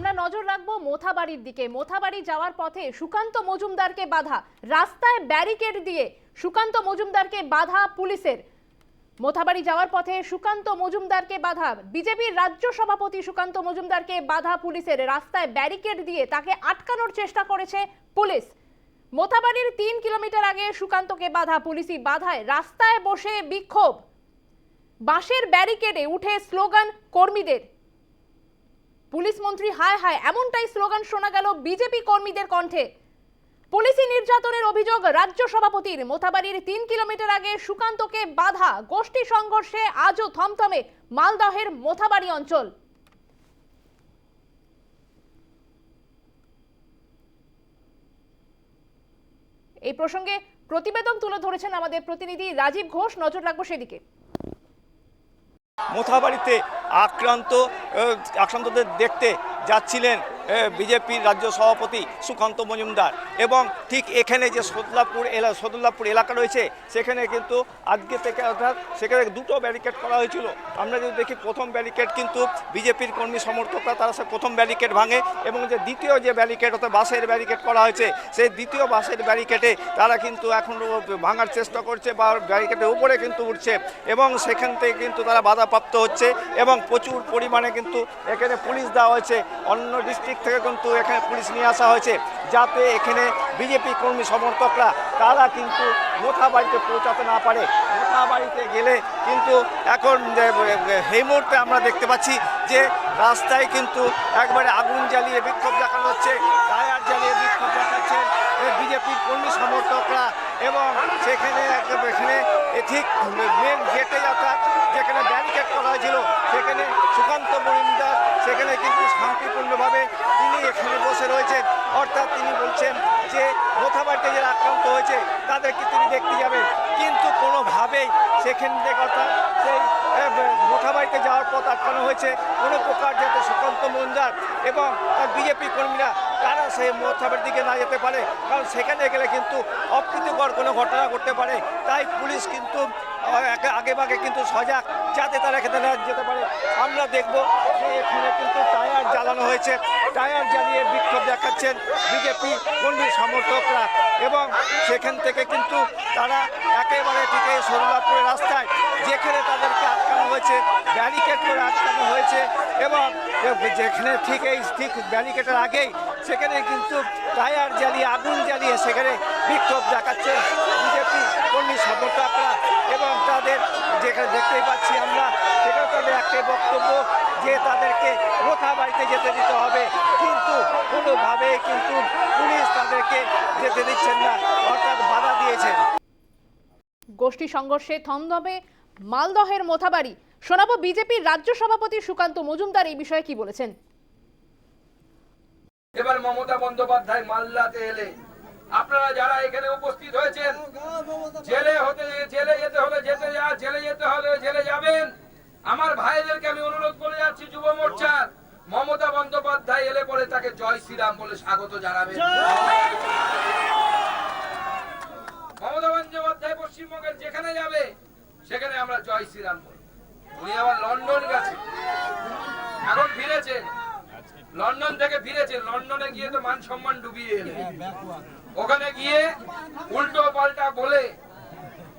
আমরা নজর রাখব মোথাবাড়ির দিকে। মোথাবাড়ি যাওয়ার পথে সুকান্ত মজুমদারকে বাধা। রাস্তায় ব্যারিকেড দিয়ে সুকান্ত মজুমদারকে বাধা পুলিশের। মোথাবাড়ি যাওয়ার পথে সুকান্ত মজুমদারকে বাধা। বিজেপির রাজ্য সভাপতি সুকান্ত মজুমদারকে বাধা পুলিশের। রাস্তায় ব্যারিকেড দিয়ে তাকে আটকানোর চেষ্টা করেছে পুলিশ। মোথাবাড়ির তিন কিলোমিটার আগে সুকান্তকে বাধা। পুলিশি বাধায় রাস্তায় বসে বিক্ষোভ। বাঁশের ব্যারিকেডে উঠে স্লোগান, কর্মীদের। পুলিশ মন্ত্রী, হায় হায়, এমনটাই স্লোগান শোনা গেল বিজেপি কর্মীদের কণ্ঠে। পুলিশি নির্যাতনের অভিযোগ রাজ্য সভাপতির। মোথাবাড়ির তিন কিলোমিটার আগে সুকান্তকে বাধা, গোষ্ঠী সংঘর্ষে আজও থমথমে মালদহের মোথাবাড়ি অঞ্চল। এই প্রসঙ্গে প্রতিবেদন তুলে ধরেছেন আমাদের প্রতিনিধি রাজীব ঘোষ। নজর রাখব সেদিকে। মোথাবাড়িতে আক্রান্ত আক্রান্তদের দেখতে যাচ্ছিলেন। বিজেপির রাজ্য সভাপতি সুকান্ত মজুমদার। এবং ঠিক এখানে যে সদলাপুর এলা সদুল্লাপুর এলাকা রয়েছে, সেখানে কিন্তু আজকে থেকে অর্থাৎ সেখানে দুটো ব্যারিকেড করা হয়েছিল। আমরা যদি দেখি প্রথম ব্যারিকেড কিন্তু বিজেপির কর্মী সমর্থকরা, তারা সে প্রথম ব্যারিকেড ভাঙে এবং যে দ্বিতীয় যে ব্যারিকেড অর্থাৎ বাসের ব্যারিকেড করা হয়েছে, সেই দ্বিতীয় বাসের ব্যারিকেডে তারা কিন্তু এখন ভাঙার চেষ্টা করছে বা ব্যারিকেডের উপরে কিন্তু উঠছে এবং সেখান থেকে কিন্তু তারা বাধাপ্রাপ্ত হচ্ছে এবং প্রচুর পরিমাণে কিন্তু এখানে পুলিশ দেওয়া হয়েছে। অন্য ডিস্ট্রিক্ট থেকে কিন্তু এখানে পুলিশ নিয়ে আসা হয়েছে, যাতে এখানে বিজেপি কর্মী সমর্থকরা, তারা কিন্তু মোথা বাড়িতে পৌঁছাতে না পারে। মোথাবাড়িতে গেলে কিন্তু এখন এই মুহূর্তে আমরা দেখতে পাচ্ছি যে, রাস্তায় কিন্তু একবারে আগুন জ্বালিয়ে বিক্ষোভ দেখানো হচ্ছে টায়ার জ্বালিয়ে বিক্ষোভ দেখাচ্ছেন বিজেপির কর্মী সমর্থকরা এবং সেখানে এখানে ঠিক মেন গেটে অর্থাৎ যেখানে ব্যারিকেড করা হয়েছিল, সেখানে সুকান্ত সেখানে কিন্তু শান্তিপূর্ণভাবে তিনি এখানে বসে রয়েছেন। অর্থাৎ তিনি বলছেন যে মোথাবাড়িতে যারা আক্রান্ত হয়েছে, তাদেরকে তিনি দেখতে যাবেন। কিন্তু কোনোভাবেই সেখান থেকে অর্থাৎ সেই মোথাবাড়িতে যাওয়ার পথ আটকানো হয়েছে। কোনো প্রকার যাতে সুকান্ত মজুমদার এবং বিজেপি কর্মীরা, তারা সেই মোথাবাড়ির দিকে না যেতে পারে। কারণ সেখানে গেলে কিন্তু অপ্রীতিকর কোনো ঘটনা ঘটতে পারে। তাই পুলিশ কিন্তু আগে ভাগে কিন্তু সজাগ যাতে তারা খেতে না যেতে পারে। আমরা দেখব যে এখানে কিন্তু টায়ার জ্বালানো হয়েছে। টায়ার জ্বালিয়ে বিক্ষোভ দেখাচ্ছেন বিজেপি কর্মী সমর্থকরা এবং সেখান থেকে কিন্তু তারা একেবারে ঠিক এই রাস্তায় যেখানে তাদেরকে আটকানো হয়েছে ব্যারিকেড করে আটকানো হয়েছে এবং যেখানে ঠিক এই ঠিক ব্যারিকেডের আগেই সেখানে কিন্তু টায়ার জ্বালিয়ে, আগুন জ্বালিয়ে সেখানে বিক্ষোভ দেখাচ্ছে বিজেপি কর্মী সমর্থকরা এবং তাদের যেখানে দেখতেই পাচ্ছি আমরা সেটাও তাদের একটাই বক্তব্য যে তাদেরকে কোথা বাড়িতে যেতে দিতে হবে। কিন্তু কোনোভাবে কিন্তু পুলিশ তাদেরকে যেতে দিচ্ছেন না অর্থাৎ বাধা দিয়েছেন। গোষ্ঠী সংঘর্ষে থমথমে মালদহের মোথাবাড়ি। শোনাবো বিজেপির রাজ্য সভাপতি সুকান্ত মজুমদার এই বিষয়ে কি বলেছেন। এবার মমতা বন্দ্যোপাধ্যায় মাল্লাতে এলে। আপনারা যারা এখানে উপস্থিত হয়েছেন জেলে হতে জেলে যেতে হলে যেতে যা জেলে যেতে হলে জেলে যাবেন। আমার ভাইদেরকে আমি অনুরোধ করে যাচ্ছি যুব মোর্চার। মমতা বন্দ্যোপাধ্যায় এলে পরে তাকে জয় শ্রীরাম বলে স্বাগত জানাবেন। মমতা বন্দ্যোপাধ্যায় পশ্চিমবঙ্গের যেখানে যাবে সেখানে আমরা জয় শ্রীরাম বলব। উনি আবার লন্ডন গেছে এখন ফিরেছেন। লন্ডন থেকে ফিরেছে, লন্ডনে গিয়ে তো মান সম্মান ডুবিয়ে এলেন ওখানে গিয়ে উল্টো পাল্টা বলে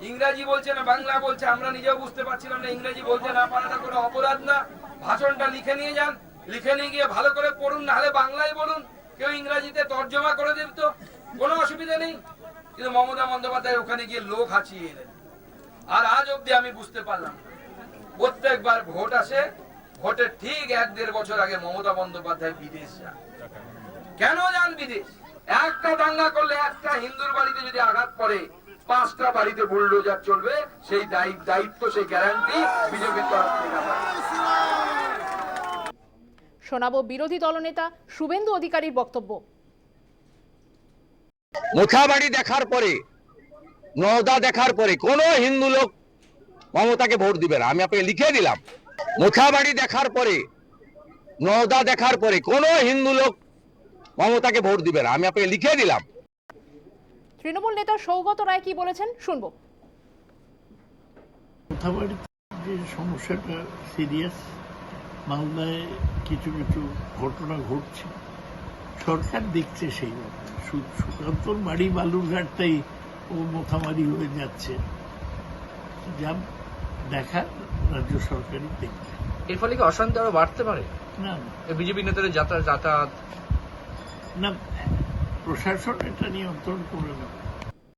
ইংরাজি বলছে না, বাংলা বলছে, আমরা নিজেও বুঝতে পারছিলাম না, ইংরেজি বলতে না পারাটা কোনো অপরাধ না। ভাষণটা লিখে নিয়ে যান, লিখে নিয়ে গিয়ে ভালো করে পড়ুন, নাহলে বাংলায় বলুন। কেউ ইংরাজিতে তর্জমা করে দিত কোনো অসুবিধা নেই। কিন্তু মমতা বন্দ্যোপাধ্যায় ওখানে গিয়ে লোক হাঁচিয়ে এলেন। আর আজ অব্দি আমি বুঝতে পারলাম প্রত্যেকবার ভোট আসে ভোটের ঠিক এক দেড় বছর আগে মমতা বন্দ্যোপাধ্যায় বিদেশ যান। কেন যান বিদেশ? একটা দাঙ্গা করলে একটা হিন্দুর বাড়িতে যদি আঘাত পড়ে পাঁচটা বাড়িতে বুলডোজার চলবে সেই দায়িত্ব দায়িত্ব সেই গ্যারান্টি বিজেপির তরফ থেকে শোনাবো বিরোধী দলনেতা শুভেন্দু অধিকারীর বক্তব্য। মুখাবাড়ি দেখার পরে নওদা দেখার পরে কোনো হিন্দু লোক মমতাকে ভোট দিবে না। আমি আপনাকে লিখে দিলাম। মুখাবাড়ি দেখার পরে নওদা দেখার পরে কোনো হিন্দু লোক মমতাকে ভোট দিবে না। আমি আপনাকে লিখে দিলাম। তৃণমূল নেতা সৌগত রায় কি বলেছেন? শুনব। যে সমস্যাটা সিরিয়াস মালদায় কিছু কিছু ঘটনা ঘটছে। সরকার দেখছে সেই সুকান্তর বাড়ি বালুরঘাটটাই ও মোথামারি হয়ে যাচ্ছে। যা দেখার রাজ্য সরকারই দেখবে এর ফলে কি অশান্তি আরও বাড়তে পারে? না বিজেপি নেতাদের যাতায়াত যাতায়াত না প্রশাসন এটা নিয়ন্ত্রণ করে না।